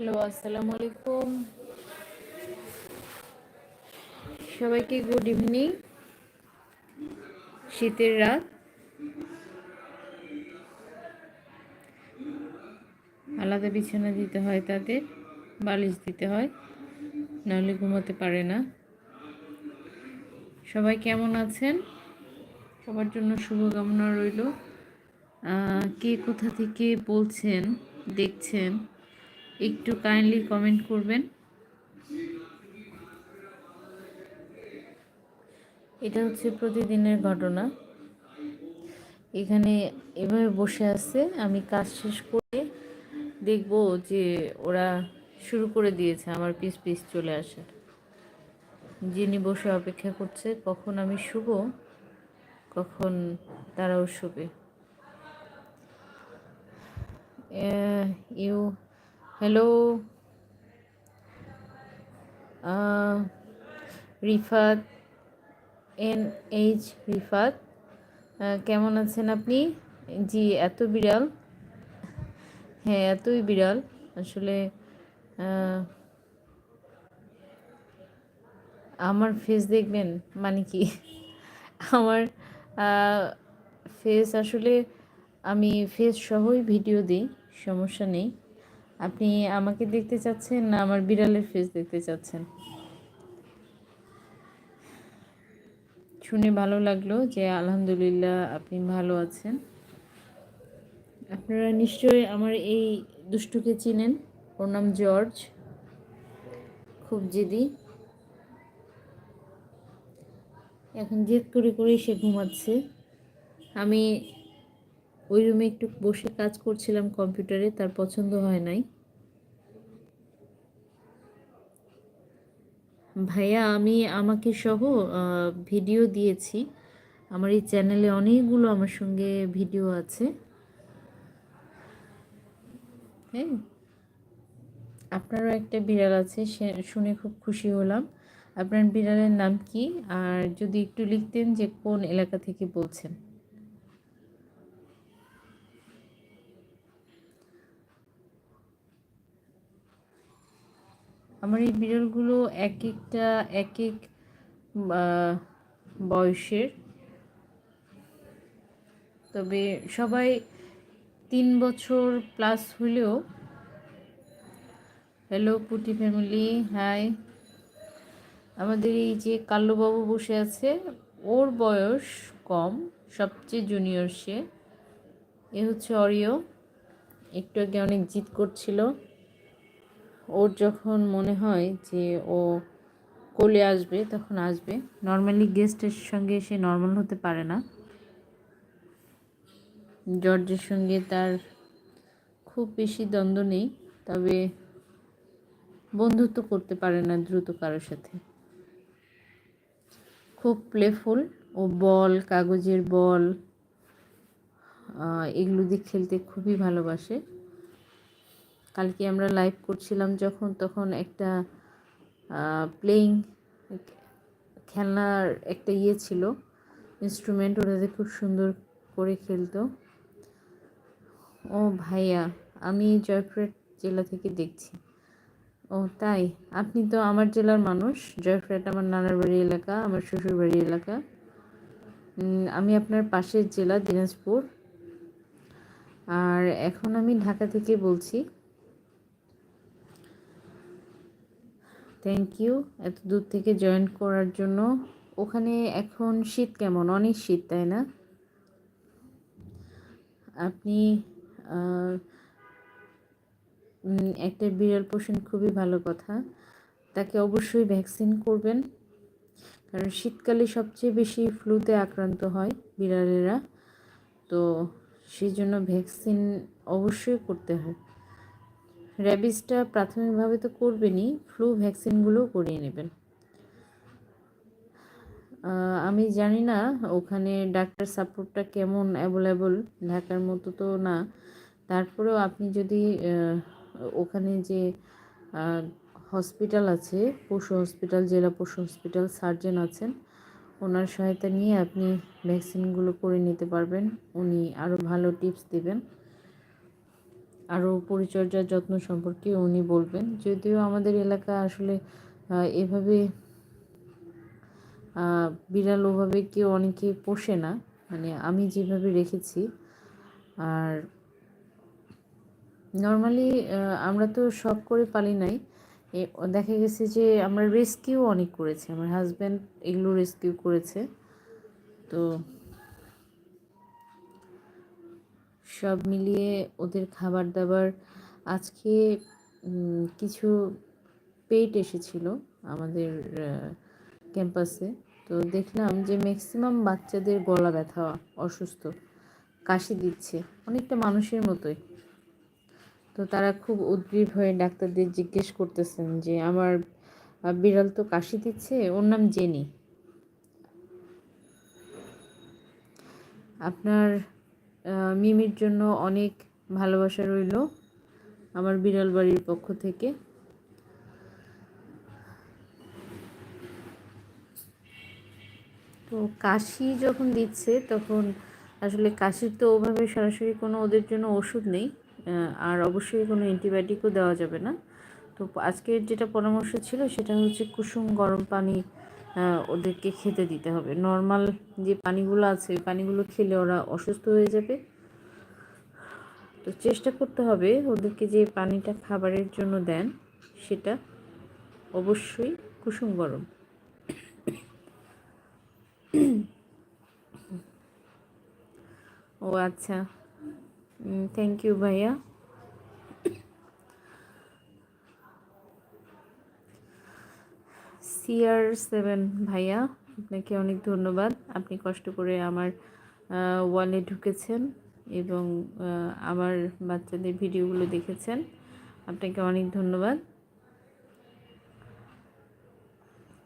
Hello, আসসালামু আলাইকুম। সবাইকে গুড ইভিনিং শীতের রাত। আলাদা বিছানা দিতে হয় তাদের, বালিশ দিতে হয়, নাহলে ঘুমাতে পারে না। সবাই কেমন আছেন? সবার জন্য শুভকামনা রইল। কে কোথা থেকে বলছেন, দেখছেন? একটু কাইন্ডলি কমেন্ট করবেন। এটা হচ্ছে প্রতিদিনের ঘটনা। এখানে এভাবে বসে আছে, আমি কাজ শেষ করে দেখব যে ওরা শুরু করে দিয়েছে, আমার পিস পিস চলে আসে। যিনি বসে অপেক্ষা করছে, কখন আমি শুভ কখন তারাও শুবে। You hello Rifat N H Rifat কেমন আছেন আপনি? জি, এত বিড়াল। হ্যাঁ এতই বিড়াল। আসলে আমার ফেস দেখবেন মানে কি? আমার ফেস আসলে আমি ফেস সহই ভিডিও দিই, সমস্যা নেই। আপনি আমাকে দেখতে চাচ্ছেন না আমার বিড়ালের ফেস দেখতে চাচ্ছেন? শুনে ভালো লাগল যে আলহামদুলিল্লাহ আপনি ভালো আছেন। আপনারা নিশ্চয়ই আমার এই দুষ্টুকে চিনেন। ওর নাম জর্জ। খুব জেদি। এখন জেদ করে করেই সে ঘুমাচ্ছে। আমি ওই রুমে একটু বসে কাজ করছিলাম কম্পিউটারে তার পছন্দ হয় নাই। ভাইয়া, আমি আমাকে সহ ভিডিও দিয়েছি। আমার এই চ্যানেলে অনেকগুলো আমার সঙ্গে ভিডিও আছে। হ্যাঁ আপনারও একটা বিড়াল আছে শুনে খুব খুশি হলাম। আপনার বিড়ালের নাম কি? আর যদি একটু লিখতেন যে কোন এলাকা থেকে বলছেন। আমার এই বিড়ালগুলো এক একটা এক এক বয়সের। তবে সবাই তিন বছর প্লাস হলেও, হ্যালো পুটি ফ্যামিলি, হাই। আমাদের এই যে কাল্লুবাবু বসে আছে, ওর বয়স কম, সবচেয়ে জুনিয়র সে। এ হচ্ছে অরিও। একটু আগে অনেক জিদ করছিল। ওর যখন মনে হয় যে ও কোলে আসবে, তখন আসবে। নর্মালি গেস্টের সঙ্গে সে নর্মাল হতে পারে না। জর্জের সঙ্গে তার খুব বেশি দ্বন্দ্ব নেই, তবে বন্ধুত্ব করতে পারে না দ্রুত কারোর সাথে। খুব প্লেফুল ও বল কাগজের বল এগুলো দিয়ে খেলতে খুবই ভালোবাসে। কালকে আমরা লাইভ করছিলাম যখন, তখন একটা প্লেইং খেলনার একটা ইয়ে ছিল। ইনস্ট্রুমেন্ট ওটাতে খুব সুন্দর করে খেলতো। ও ভাইয়া, আমি জয়পুরহাট জেলা থেকে দেখছি। ও তাই, আপনি তো আমার জেলার মানুষ। জয়পুরহাট আমার নানার বাড়ি এলাকা, আমার শ্বশুর বাড়ি এলাকা। আমি আপনার পাশের জেলা দিনাজপুর। আর এখন আমি ঢাকা থেকে বলছি থ্যাংক ইউ এত দূর থেকে জয়েন করার জন্য। ওখানে এখন শীত কেমন? অনেক শীত তাই না? আপনি একটা বিড়াল পোষণ খুবই ভালো কথা। তাকে অবশ্যই ভ্যাকসিন করবেন। কারণ শীতকালে সবচেয়ে বেশি ফ্লুতে আক্রান্ত হয় বিড়ালেরা। তো সেই জন্য ভ্যাকসিন অবশ্যই করতে হয়। র্যাবিসটা প্রাথমিকভাবে তো করবেনই, ফ্লু ভ্যাকসিনগুলোও করিয়ে নেবেন। আমি জানি না ওখানে ডাক্তার সাপোর্টটা কেমন অ্যাভেলেবল, ঢাকার মতো তো না। তারপরেও আপনি যদি ওখানে যে হসপিটাল আছে, পশু হসপিটাল, জেলা পশু হসপিটাল, সার্জন আছেন, ওনার সহায়তা নিয়ে আপনি ভ্যাকসিনগুলো করে নিতে পারবেন। উনি আরও ভালো টিপস দেবেন। আরও পরিচর্যার যত্ন সম্পর্কে উনি বলবেন। যদিও আমাদের এলাকা আসলে এভাবে বিড়াল ওভাবে কেউ অনেকে পোষে না। মানে আমি যেভাবে রেখেছি, আর নর্মালি আমরা তো শখ করে পালি নাই। দেখা গেছে যে আমরা রেস্কিউ অনেক করেছি। আমার হাজব্যান্ড এগুলো রেস্কিউ করেছে। তো সব মিলিয়ে ওদের খাবার দাবার আজকে কিছু পেট এসেছিল আমাদের ক্যাম্পাসে। তো দেখলাম যে ম্যাক্সিমাম বাচ্চাদের গলা ব্যথা, অসুস্থ, কাশি দিচ্ছে, অনেকটা মানুষের মতোই। তো তারা খুব উদ্গ্রীব হয়ে ডাক্তারদের জিজ্ঞেস করতেছেন যে, আমার বিড়াল তো কাশি দিচ্ছে, ওর নাম জেনি। আপনার মিমির জন্য অনেক ভালোবাসা রইল আমার বিড়াল বাড়ির পক্ষ থেকে। তো কাশি যখন দিচ্ছে, তখন আসলে কাশির তো ওভাবে সরাসরি কোনো ওদের জন্য ওষুধ নেই আর অবশ্যই কোনো অ্যান্টিবায়োটিকও দেওয়া যাবে না। তো আজকের যেটা পরামর্শ ছিল, সেটা হচ্ছে কুসুম গরম পানি ওদেরকে খেতে দিতে হবে। নর্মাল যে পানিগুলো আছে, ওই পানিগুলো খেলে ওরা অসুস্থ হয়ে যাবে। তো চেষ্টা করতে হবে ওদেরকে যে পানিটা খাবারের জন্য দেন, সেটা অবশ্যই কুসুম গরম। ও আচ্ছা। থ্যাংক ইউ ভাইয়া। সিআর সেভেন ভাইয়া, আপনাকে অনেক ধন্যবাদ। আপনি কষ্ট করে আমার ওয়ালে ঢুকেছেন এবং আমার বাচ্চাদের ভিডিওগুলো দেখেছেন। আপনাকে অনেক ধন্যবাদ।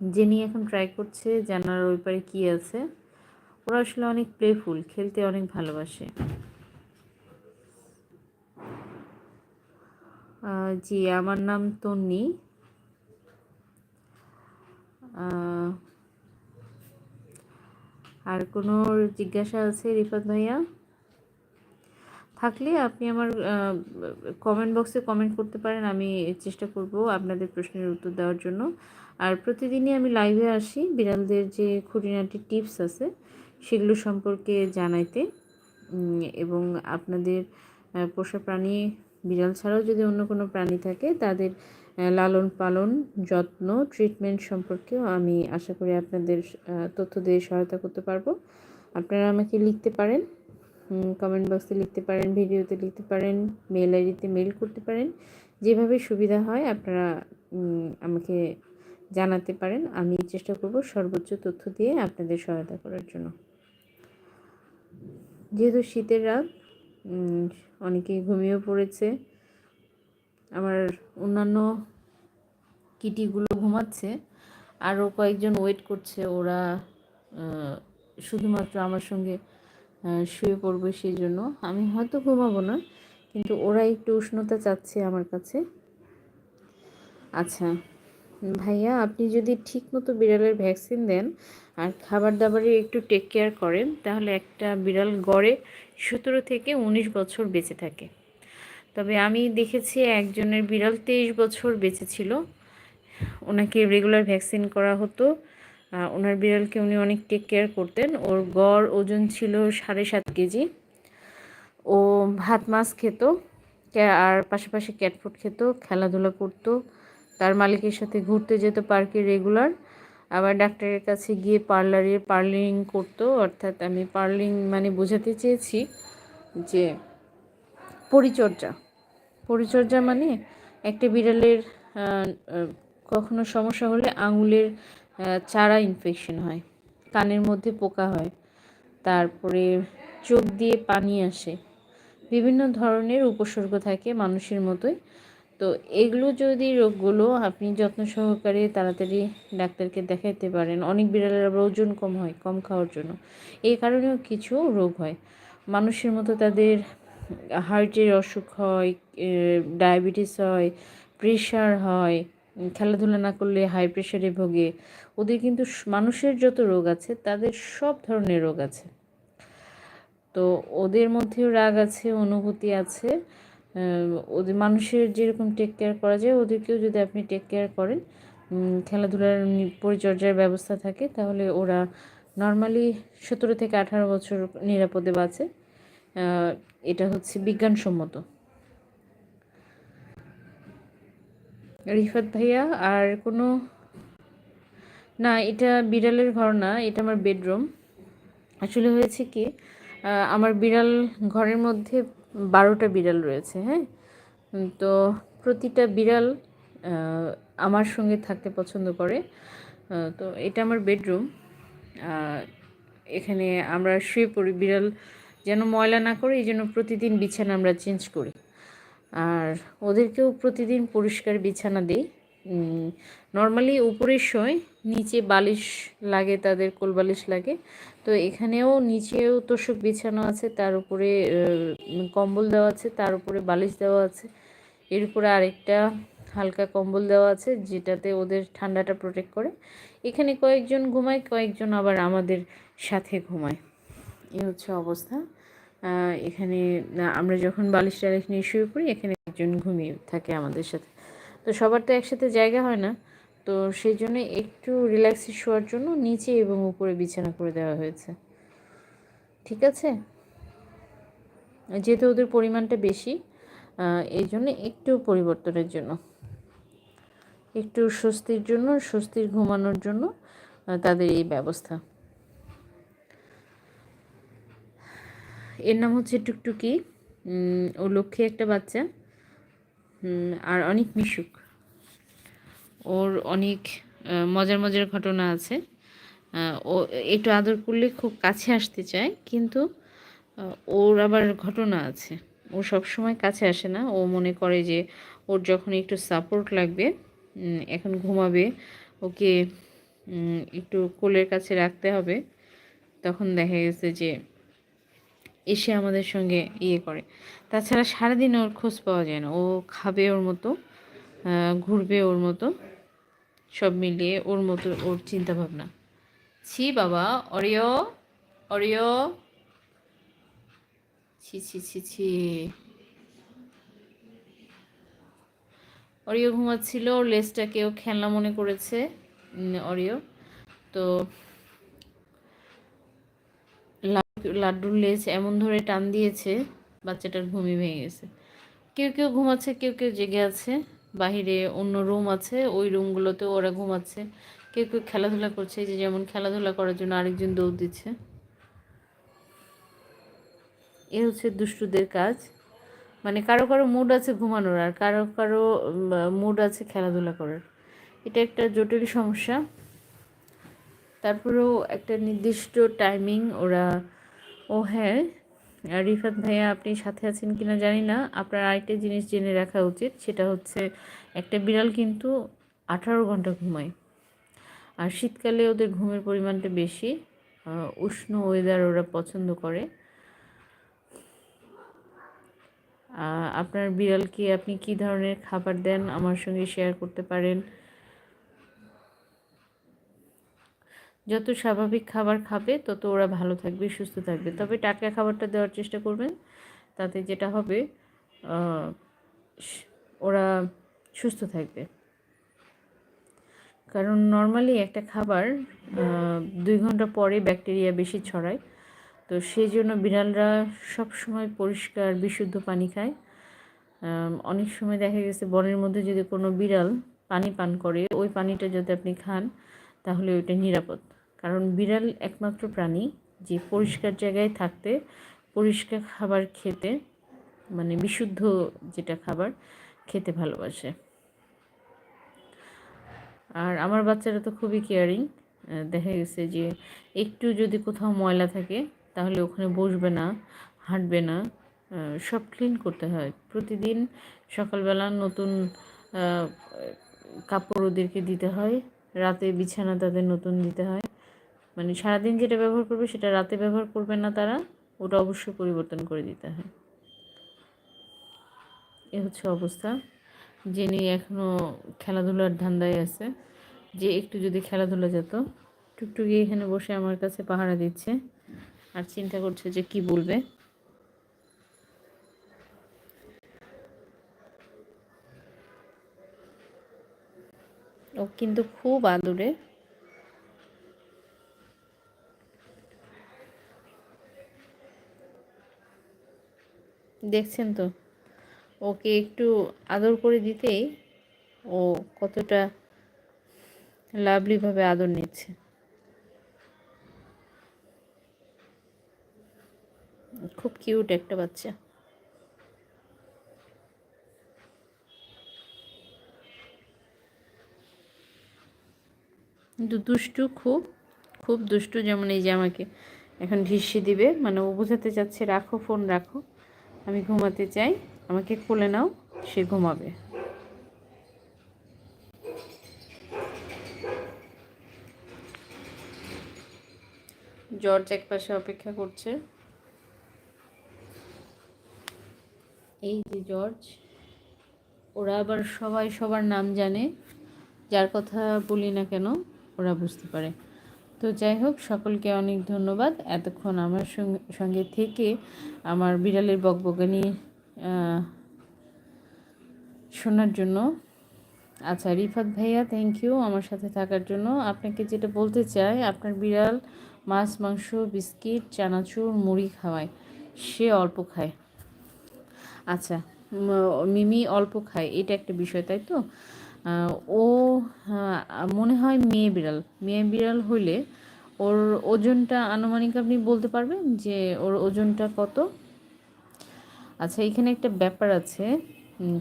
জেনি এখন ট্রাই করছে জানার ওই পারে কী আছে। ওরা আসলে অনেক প্লেফুল খেলতে অনেক ভালোবাসে। জি, আমার নাম তন্নি। আর কোনো জিজ্ঞাসা আছে রিফাত ভাইয়া? থাকলে আপনি আমার কমেন্ট বক্সে কমেন্ট করতে পারেন, আমি চেষ্টা করব আপনাদের প্রশ্নের উত্তর দেওয়ার জন্য। আর প্রতিদিনই আমি লাইভে আসি বিড়ালদের যে খুঁটিনাটি টিপস আছে, সেগুলো সম্পর্কে জানাইতে। এবং আপনাদের পোষা প্রাণী, বিড়াল ছাড়াও যদি অন্য কোনো প্রাণী থাকে, তাদের লালন পালন, যত্ন ট্রিটমেন্ট সম্পর্কেও আমি আশা করি আপনাদের তথ্য দিয়ে সহায়তা করতে পারব। আপনারা আমাকে লিখতে পারেন কমেন্ট বক্সে লিখতে পারেন, ভিডিওতে লিখতে পারেন মেল আইডিতে মেল করতে পারেন, যেভাবে সুবিধা হয় আপনারা আমাকে জানাতে পারেন। আমি চেষ্টা করব সর্বোচ্চ তথ্য দিয়ে আপনাদের সহায়তা করার জন্য। যেহেতু শীতের রাত অনেকেই ঘুমিয়েও পড়েছে আমার অন্যান্য কিটিগুলো ঘুমাচ্ছে। আরও কয়েকজন ওয়েট করছে, ওরা শুধুমাত্র আমার সঙ্গে শুয়ে পড়বে সেই জন্য আমি হয়তো ঘুমাবো না, কিন্তু ওরা একটু উষ্ণতা চাচ্ছে আমার কাছে। আচ্ছা ভাইয়া, আপনি যদি ঠিকমতো বিড়ালের ভ্যাকসিন দেন আর খাবার দাবারে একটু টেক কেয়ার করেন, তাহলে একটা বিড়াল গড়ে সতেরো থেকে উনিশ বছর বেঁচে থাকে। তবে আমি দেখেছি একজনের বিড়াল তেইশ বছর বেঁচে ছিল। ওনাকে রেগুলার ভ্যাকসিন করা হতো। ওনার বিড়ালকে উনি অনেক টেক কেয়ার করতেন। ওর গড় ওজন ছিল সাড়ে সাত কেজি। ও ভাত, মাছ খেত। আর পাশাপাশি ক্যাটফুড খেত, খেলাধুলা করতো। তার মালিকের সাথে ঘুরতে যেত পার্কে রেগুলার আবার ডাক্তারের কাছে গিয়ে পার্লারে পার্লিং করতো। অর্থাৎ আমি পার্লিং মানে বোঝাতে চেয়েছি যে পরিচর্যা। পরিচর্যা মানে একটা বিড়ালের কখনো সমস্যা হলে আঙুলের চারা ইনফেকশন হয়, কানের মধ্যে পোকা হয়, তারপরে চোখ দিয়ে পানি আসে, বিভিন্ন ধরনের উপসর্গ থাকে মানুষের মতোই। তো এগুলো যদি রোগগুলো আপনি যত্ন সহকারে তাড়াতাড়ি ডাক্তারকে দেখাতে পারেন, অনেক বিড়ালের আবার ওজন কম হয়, কম খাওয়ার জন্য। এই কারণেও কিছু রোগ হয়। মানুষের মতো তাদের হার্টের অসুখ হয় ডায়াবেটিস হয়, প্রেশার হয়, খেলাধুলা না করলে হাই প্রেশারে ভোগে। ওদের কিন্তু মানুষের যত রোগ আছে, তাদের সব ধরনের রোগ আছে। তো ওদের মধ্যেও রাগ আছে, অনুভূতি আছে ওদের মানুষের যেরকম টেক কেয়ার করা যায়, ওদেরকেও যদি আপনি টেক কেয়ার করেন খেলাধুলার পরিচর্যার ব্যবস্থা থাকে, তাহলে ওরা নর্মালি সতেরো থেকে আঠারো বছর নিরাপদে বাঁচে। এটা হচ্ছে বিজ্ঞানসম্মত। রিফাত ভাইয়া, আর কোনো না, এটা বিড়ালের ঘর না, এটা আমার বেডরুম। আসলে হয়েছে কি আমার বিড়াল ঘরের মধ্যে বারোটা বিড়াল রয়েছে হ্যাঁ? তো প্রতিটা বিড়াল আমার সঙ্গে থাকতে পছন্দ করে। তো এটা আমার বেডরুম। এখানে আমরা শুয়ে পড়ি বিড়াল যেন ময়লা না করে, এই জন্য প্রতিদিন বিছানা আমরা চেঞ্জ করি। আর ওদেরকেও প্রতিদিন পরিষ্কার বিছানা দিই। নর্মালি উপরের শোয়, নিচে বালিশ লাগে, তাদের কোল বালিশ লাগে। তো এখানেও নিচেও তোষক বিছানো আছে, তার উপরে কম্বল দেওয়া আছে, তার উপরে বালিশ দেওয়া আছে। এর উপরে আরেকটা হালকা কম্বল দেওয়া আছে, যেটাতে ওদের ঠান্ডাটা প্রোটেক্ট করে। এখানে কয়েকজন ঘুমায়, কয়েকজন আবার আমাদের সাথে ঘুমায়। এ হচ্ছে অবস্থা। এখানে আমরা যখন বালিশ টালিশ নিয়ে শুয়ে পড়ি, এখানে একজন ঘুমিয়ে থাকে আমাদের সাথে। তো সবার তো একসাথে জায়গা হয় না। তো সেই জন্য একটু রিল্যাক্সে শোয়ার জন্য নিচে এবং উপরে বিছানা করে দেওয়া হয়েছে। ঠিক আছে? যেহেতু ওদের পরিমাণটা বেশি এই জন্য একটু পরিবর্তনের জন্য। একটু স্বস্তির জন্য, স্বস্তির ঘুমানোর জন্য তাদের এই ব্যবস্থা। এর নাম হচ্ছে টুকটুকি। ও লক্ষ্যে একটা বাচ্চা। আর অনেক মিশুক। ওর অনেক মজার মজার ঘটনা আছে। ও একটু আদর করলে খুব কাছে আসতে চায়, কিন্তু ওর আবার ঘটনা আছে। ও সব সময় কাছে আসে না। ও মনে করে যে, ওর যখন একটু সাপোর্ট লাগবে এখন ঘুমাবে, ওকে একটু কোলের কাছে রাখতে হবে, তখন দেখা গেছে যে এসে আমাদের সঙ্গে ইয়ে করে। তাছাড়া সারাদিন ওর খোঁজ পাওয়া যায় না। ও খাবে ওর মতো ঘুরবে ওর মতো, সব মিলিয়ে ওর মতো ওর চিন্তা ভাবনা ছি বাবা অরিয় অরিয় ছি ছি ছি ছি। অরিও ঘুমাচ্ছিল, ওর লেজটাকে ও খেলনা মনে করেছে অরিও। তো লাড্ডুর লেজ এমন ধরে টান দিয়েছে, বাচ্চাটার ঘুমি ভেঙে গেছে। কেউ কেউ ঘুমাচ্ছে, কেউ কেউ জেগে আছে। বাহিরে অন্য রুম আছে, ওই রুমগুলোতেও ওরা ঘুমাচ্ছে। কেউ কেউ খেলাধুলা করছে যে যেমন খেলাধুলা করার জন্য আরেকজন দৌড় দিচ্ছে। এ হচ্ছে দুষ্টুদের কাজ। মানে কারও কারও মুড আছে ঘুমানোর, আর কারও কারও মুড আছে খেলাধুলা করার। এটা একটা জটিল সমস্যা। তারপরেও একটা নির্দিষ্ট টাইমিং ওরা ও হ্যাঁ রিফাত ভাইয়া আপনি সাথে আছেন কিনা জানি না। আপনার আরেকটা জিনিস জেনে রাখা উচিত, সেটা হচ্ছে একটা বিড়াল কিন্তু আঠারো ঘণ্টা ঘুমায়। আর শীতকালে ওদের ঘুমের পরিমাণটা বেশি উষ্ণ ওয়েদার ওরা পছন্দ করে। আপনার বিড়ালকে আপনি কি ধরনের খাবার দেন, আমার সঙ্গে শেয়ার করতে পারেন। যত স্বাভাবিক খাবার খাবে, তত ওরা ভালো থাকবে, সুস্থ থাকবে। তবে টাটকা খাবারটা দেওয়ার চেষ্টা করবেন। তাতে যেটা হবে ওরা সুস্থ থাকবে। কারণ নর্মালি একটা খাবার দুই ঘণ্টা পরে ব্যাকটেরিয়া বেশি ছড়ায়। তো সেই জন্য বিড়ালরা সব সময় পরিষ্কার, বিশুদ্ধ পানি খায়। অনেক সময় দেখা গেছে, বনের মধ্যে যদি কোনো বিড়াল পানি পান করে, ওই পানিটা যদি আপনি খান, তাহলে ওইটা নিরাপদ। কারণ বিড়াল একমাত্র প্রাণী যে পরিষ্কার জায়গায় থাকতে, পরিষ্কার খাবার খেতে মানে বিশুদ্ধ যেটা খাবার খেতে ভালোবাসে। আর আমার বাচ্চারা তো খুবই কেয়ারিং দেখা গেছে যে একটু যদি কোথাও ময়লা থাকে, তাহলে ওখানে বসবে না, হাঁটবে না সব ক্লিন করতে হয়। প্রতিদিন সকালবেলা নতুন কাপড় ওদেরকে দিতে হয়, রাতে বিছানা তাদের নতুন দিতে হয়। মানে সারাদিন যেটা ব্যবহার করবে সেটা রাতে ব্যবহার করবে না তারা, ওটা অবশ্যই পরিবর্তন করে দিতে হয়। এ হচ্ছে অবস্থা। যিনি এখনও খেলাধুলার ধান্দায় আছে, যে একটু যদি খেলাধুলা যেত, টুকটুকি এখানে বসে আমার কাছে পাহারা দিচ্ছে আর চিন্তা করছে যে কি বলবে। ও কিন্তু খুব আদুরে। দেখছেন তো? ওকে একটু আদর করে দিতেই ও কতটা লাভলিভাবে আদর নিচ্ছে। খুব কিউট একটা বাচ্চা। কিন্তু দুষ্টু খুব খুব দুষ্টু যেমন এই যে আমাকে এখন ঢিসি দিবে মানে ও বোঝাতে চাচ্ছে, রাখো, ফোন রাখো। আমি ঘুমাতে চাই। আমাকে কোলে নাও, সে ঘুমাবে। জর্জ এক পাশে অপেক্ষা করছে। এই যে জর্জ, ওরা আবার সবাই সবার নাম জানে। যার কথা বলি না কেন, ওরা বুঝতে পারে। তো যাই হোক, সকলকে অনেক ধন্যবাদ। এতক্ষণ আমার সঙ্গে সঙ্গে থেকে আমার বিড়ালের বকবগানি শোনার জন্য। আচ্ছা রিফাত ভাইয়া থ্যাংক ইউ আমার সাথে থাকার জন্য। আপনাকে যেটা বলতে চাই, আপনার বিড়াল মাছ, মাংস, বিস্কিট, চানাচুর, মুড়ি খাওয়ায়। সে অল্প খায়। আচ্ছা মিমি অল্প খায়। এটা একটা বিষয়, তাই তো? ও মনে হয় মেয়ে বিড়াল। মেয়ে বিড়াল হইলে ওর ওজনটা আনুমানিক আপনি বলতে পারবেন যে ওর ওজনটা কত? আচ্ছা এখানে একটা ব্যাপার আছে।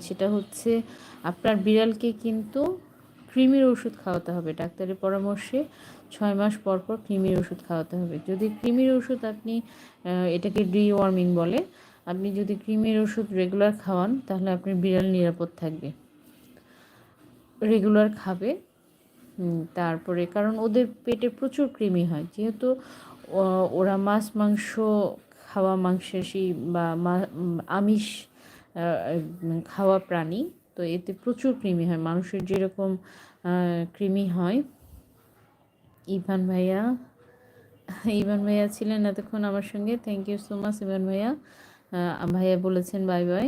সেটা হচ্ছে আপনার বিড়ালকে কিন্তু কৃমির ওষুধ খাওয়াতে হবে। ডাক্তারের পরামর্শে ছয় মাস পর পর কৃমির ওষুধ খাওয়াতে হবে। যদি কৃমির ওষুধ আপনি এটাকে ডিওয়ার্মিং বলে, আপনি যদি কৃমির ওষুধ রেগুলার খাওয়ান, তাহলে আপনার বিড়াল নিরাপদ থাকবে। রেগুলার খাবে। তারপরে, কারণ ওদের পেটে প্রচুর কৃমি হয়। যেহেতু ওরা মাছ, মাংস, খাওয়া মাংসাশী বা আমিষ খাওয়া প্রাণী, তো এতে প্রচুর কৃমি হয়। মানুষের যেরকম কৃমি হয়। ইভান ভাইয়া ইভান ভাইয়া ছিলেন এতক্ষণ আমার সঙ্গে। Thank you so much Ivan ভাইয়া। ভাইয়া বলেছেন বাই বাই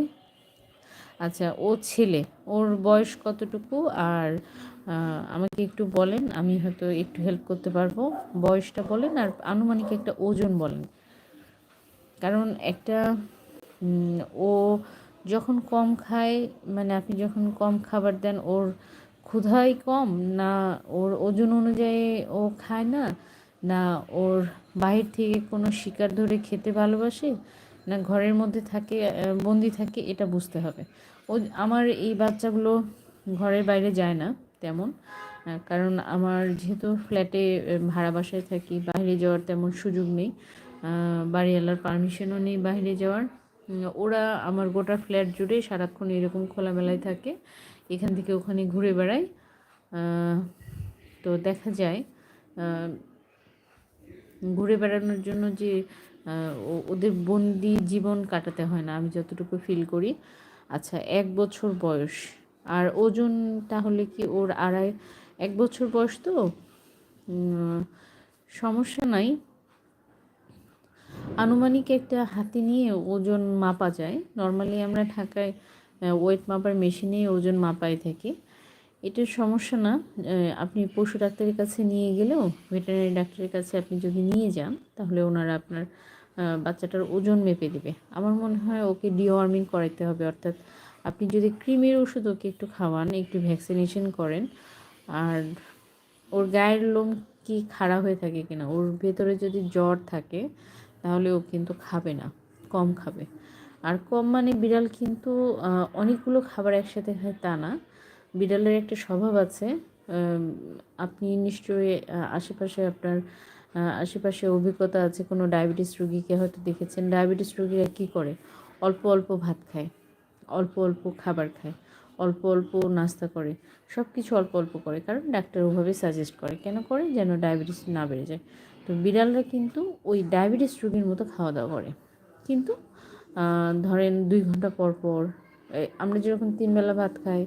আচ্ছা ও ছেলে, ওর বয়স কতটুকু? আর আমাকে একটু বলেন, আমি হয়তো একটু হেল্প করতে পারব। বয়সটা বলেন আর আনুমানিক একটা ওজন বলেন। কারণ একটা ও যখন কম খায় মানে আপনি যখন কম খাবার দেন, ওর ক্ষুধাই কম, না ওর ওজন অনুযায়ী ও খায় না না ওর বাহির থেকে কোনো শিকার ধরে খেতে ভালোবাসে, না ঘরের মধ্যে থাকে বন্দি থাকে, এটা বুঝতে হবে। ও, আমার এই বাচ্চাগুলো ঘরের বাইরে যায় না। তেমন। কারণ আমার যেহেতু ফ্ল্যাটে ভাড়া বাসায় থাকি, বাইরে যাওয়ার তেমন সুযোগ নেই। বাড়িওয়ালার পারমিশনও নেই বাইরে যাওয়ার। ওরা আমার গোটা ফ্ল্যাট জুড়ে সারাক্ষণ এরকম খোলামেলায় থাকে। এখান থেকে ওখানে ঘুরে বেড়ায়। তো দেখা যায় ঘুরে বেড়ানোর জন্য যে ওদের বন্দি জীবন কাটাতে হয় না, আমি যতটুকু ফিল করি। আচ্ছা এক বছর বয়স। আর ওজন তাহলে কি ওর আড়াই, এক বছর বয়স তো? সমস্যা নাই। আনুমানিক একটা হাতে নিয়ে ওজন মাপা যায়। নর্মালি আমরা ঢাকায় ওয়েট মাপার মেশিনে ওজন মাপাই থাকি। এটার সমস্যা না। আপনি পশু ডাক্তারের কাছে নিয়ে গেলেও ভেটেরিনারি ডাক্তারের কাছে আপনি যদি নিয়ে যান, তাহলে ওনারা আপনার বাচ্চাটার ওজন মেপে দেবে। আমার মনে হয় ওকে ডিওয়ার্মিং করাইতে হবে, অর্থাৎ আপনি যদি ক্রিমের ওষুধ ওকে একটু খাওয়ান, একটু ভ্যাকসিনেশন করেন, আর ওর গায়ের লোম কি খাড়া হয়ে থাকে কিনা, ওর ভেতরে যদি জ্বর থাকে, তাহলে ও কিন্তু খাবে না, কম খাবে। আর কম মানে বিড়াল কিন্তু অনেকগুলো খাবার একসাথে খায় তা না। বিড়ালের একটা স্বভাব আছে আপনি নিশ্চয়ই আশেপাশে আপনার আশেপাশে অভিজ্ঞতা আছে, কোনো ডায়াবেটিস রুগীকে হয়তো দেখেছেন। ডায়াবেটিস রুগীরা কী করে? অল্প অল্প ভাত খায়। অল্প অল্প খাবার খায়, অল্প অল্প নাস্তা করে সব কিছু অল্প অল্প করে, কারণ ডাক্তার ওভাবে সাজেস্ট করে। কেন করে? যেন ডায়াবেটিস না বেড়ে যায়। তো বিড়ালরা কিন্তু ওই ডায়াবেটিস রোগীর মতো খাওয়া দাওয়া করে। কিন্তু ধরেন দুই ঘণ্টা পর পর আমরা যেরকম তিনবেলা ভাত খাই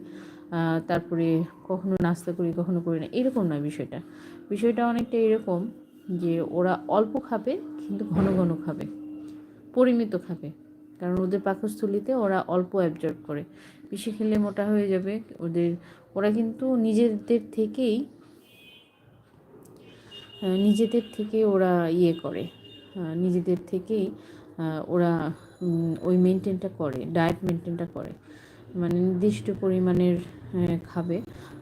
তারপরে কখনো নাস্তা করি, কখনো করি না, এরকম নয় বিষয়টা। বিষয়টা অনেকটা এরকম যে, ওরা অল্প খাবে, কিন্তু ঘন ঘন খাবে, পরিমিত খাবে। কারণ ওদের পাকস্থলিতে ওরা অল্প অ্যাবজর্ব করে। বেশি খেলে মোটা হয়ে যাবে। ওদের, ওরা কিন্তু নিজেদের থেকেই নিজেদের থেকে ওরা ইয়ে করে। নিজেদের থেকেই ওরা ওই মেনটেনটা করে ডায়েট মেনটেনটা করে। মানে নির্দিষ্ট পরিমাণের খাবে।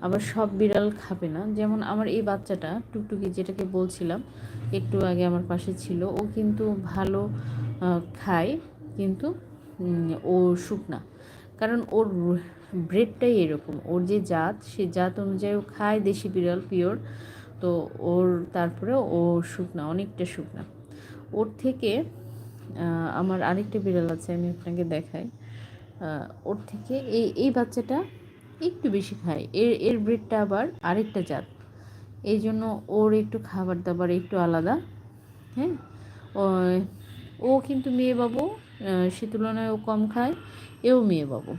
আবার সব বিড়াল খাবে না। যেমন আমার এই বাচ্চাটা, টুকটুকি যেটাকে বলছিলাম, একটু আগে আমার পাশে ছিল। ও কিন্তু ভালো খায়। কিন্তু ও শুকনা কারণ ওর ব্রেডটাই এরকম। ওর যে জাত, সে জাত অনুযায়ী ও খায় দেশি বিড়াল, পিওর। তো ওর তারপরে ও শুকনা অনেকটা শুকনা ওর থেকে আমার আরেকটা বিড়াল আছে, আমি আপনাকে দেখাই। ওর থেকে এই এই বাচ্চাটা একটু বেশি খায়। এর এর ব্রেডটা আবার আরেকটা জাত। এই জন্য ওর একটু খাবার দাবার একটু আলাদা। হ্যাঁ? ও কিন্তু মেয়ে বাবু সে তুলনায় ও কম খায়। এও মেয়ে বাবু।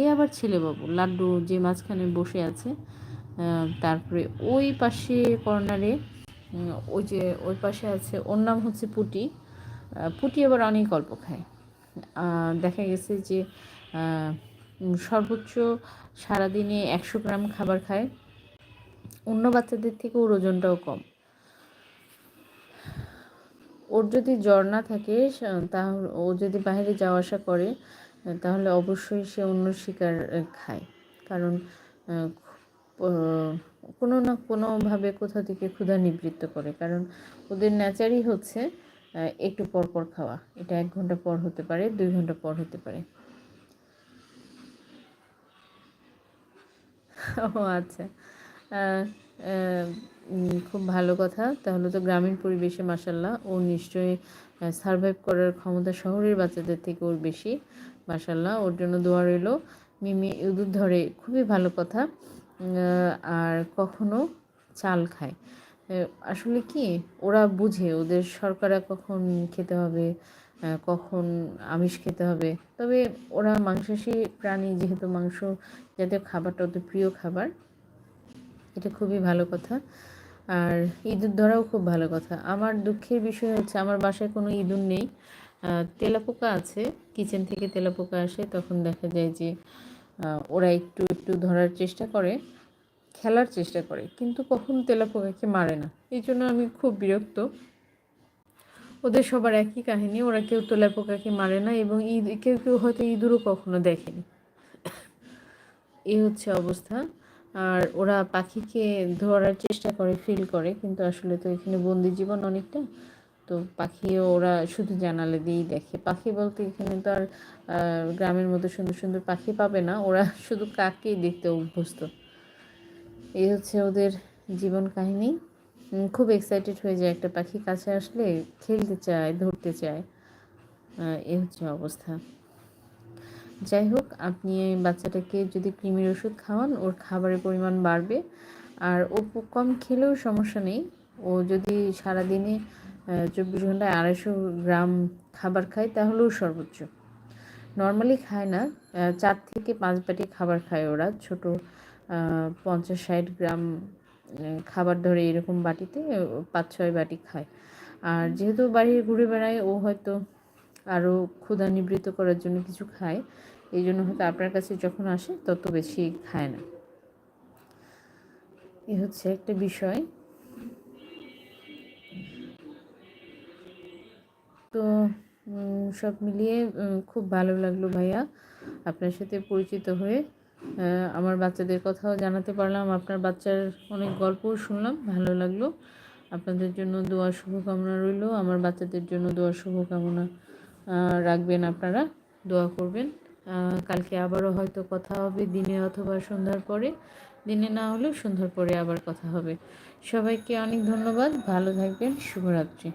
এ আবার ছেলে বাবু। লাড্ডু যে মাঝখানে বসে আছে তারপরে ওই পাশে কর্নারে ওই যে ওই পাশে আছে, ওর নাম হচ্ছে পুটি। পুটি আবার অনেক অল্প খায়। দেখা গেছে যে সর্বোচ্চ সারাদিনে একশো গ্রাম খাবার খায়। অন্য বাচ্চাদের থেকে ওর ওজনটাও কম। ওর যদি জ্বর না থাকে তাহলে ও যদি বাইরে যাওয়া আসা করে, তাহলে অবশ্যই সে অন্য শিকার খায়। কারণ কোনো না কোনোভাবে কোথা থেকে ক্ষুধা নিবৃত্ত করে। কারণ ওদের নেচারই হচ্ছে একটু পর পর খাওয়া। এটা এক ঘণ্টা পর হতে পারে, দুই ঘণ্টা পর হতে পারে। ও আচ্ছা। খুব ভালো কথা। তাহলে তো গ্রামীণ পরিবেশে মাসাল্লাহ ও নিশ্চয়ই সারভাইভ করার ক্ষমতা শহরের বাচ্চাদের থেকে ওর বেশি মাসাল্লাহ ওর জন্য দোয়া রইল। মিমি, ইঁদুর ধরে, খুবই ভালো কথা। আর কখনো চাল খায়। আসলে কি, ওরা বুঝে, ওদের সরকারা কখন খেতে হবে কখন আমিষ খেতে হবে। তবে ওরা মাংসাশী প্রাণী, যেহেতু মাংস জাতীয় খাবারটা ওদের প্রিয় খাবার, এটা খুবই ভালো কথা। আর ইঁদুর ধরাও খুব ভালো কথা। আমার দুঃখের বিষয় হচ্ছে, আমার বাসায় কোনো ইঁদুর নেই। তেলাপোকা আছে, কিচেন থেকে তেলাপোকা আসে, তখন দেখা যায় যে ওরা একটু একটু ধরার চেষ্টা করে, খেলার চেষ্টা করে, কিন্তু কখনো তেলাপোকাকে মারে না। এই জন্য আমি খুব বিরক্ত। ওদের সবার একই কাহিনী, ওরা কেউ তেলাপোকাকে মারে না এবং ঈদ কেউ কেউ হয়তো ইঁদুরও কখনো দেখেনি। এই হচ্ছে অবস্থা। আর ওরা পাখিকে ধরার চেষ্টা করে ফিল করে। কিন্তু আসলে তো এখানে বন্দি জীবন অনেকটা। তো পাখিও ওরা শুধু জানালে দিয়েই দেখে। পাখি বলতে এখানে তো আর গ্রামের মতো সুন্দর সুন্দর পাখি পাবে না। ওরা শুধু কাকেই দেখতে অভ্যস্ত। এই হচ্ছে ওদের জীবন কাহিনী। খুব এক্সাইটেড হয়ে যায় একটা পাখি কাছে আসলে, খেলতে চায়, ধরতে চায়। এ হচ্ছে অবস্থা। যাই হোক, আপনি বাচ্চাটাকে যদি কৃমির ওষুধ খাওয়ান, ওর খাবারের পরিমাণ বাড়বে। আর ও কম খেলেও সমস্যা নেই। ও যদি সারাদিনে চব্বিশ ঘন্টায় আড়াইশো গ্রাম খাবার খায়, তাহলেও সর্বোচ্চ। নর্মালি খায় না চার থেকে পাঁচ বাটি খাবার খায় ওরা। ছোট পঞ্চাশ ষাট গ্রাম খাবার ধরে এরকম বাটিতে পাঁচ ছয় বাটি খায়। আর যেহেতু বাড়ি ঘুরে বেড়ায়, ও হয়তো আরও ক্ষুধা নিবৃত্ত করার জন্য কিছু খায়। এই জন্য হয়তো আপনার কাছে যখন আসে তত বেশি খায় না। এ হচ্ছে একটা বিষয়। তো সব মিলিয়ে খুব ভালো লাগল ভাইয়া আপনার সাথে পরিচিত হয়ে। আমার বাচ্চাদের কথাও জানাতে পারলাম, আপনার বাচ্চার অনেক গল্পও শুনলাম, ভালো লাগল। আপনাদের জন্য দোয়া শুভকামনা রইল, আমার বাচ্চাদের জন্য দোয়া শুভকামনা রাখবেন আপনারা, দোয়া করবেন। কালকে আবারও হয়তো কথা হবে দিনে অথবা সন্ধ্যার পরে। দিনে না হলেও সন্ধ্যার পরে আবার কথা হবে। সবাইকে অনেক ধন্যবাদ। ভালো থাকবেন। শুভরাত্রি।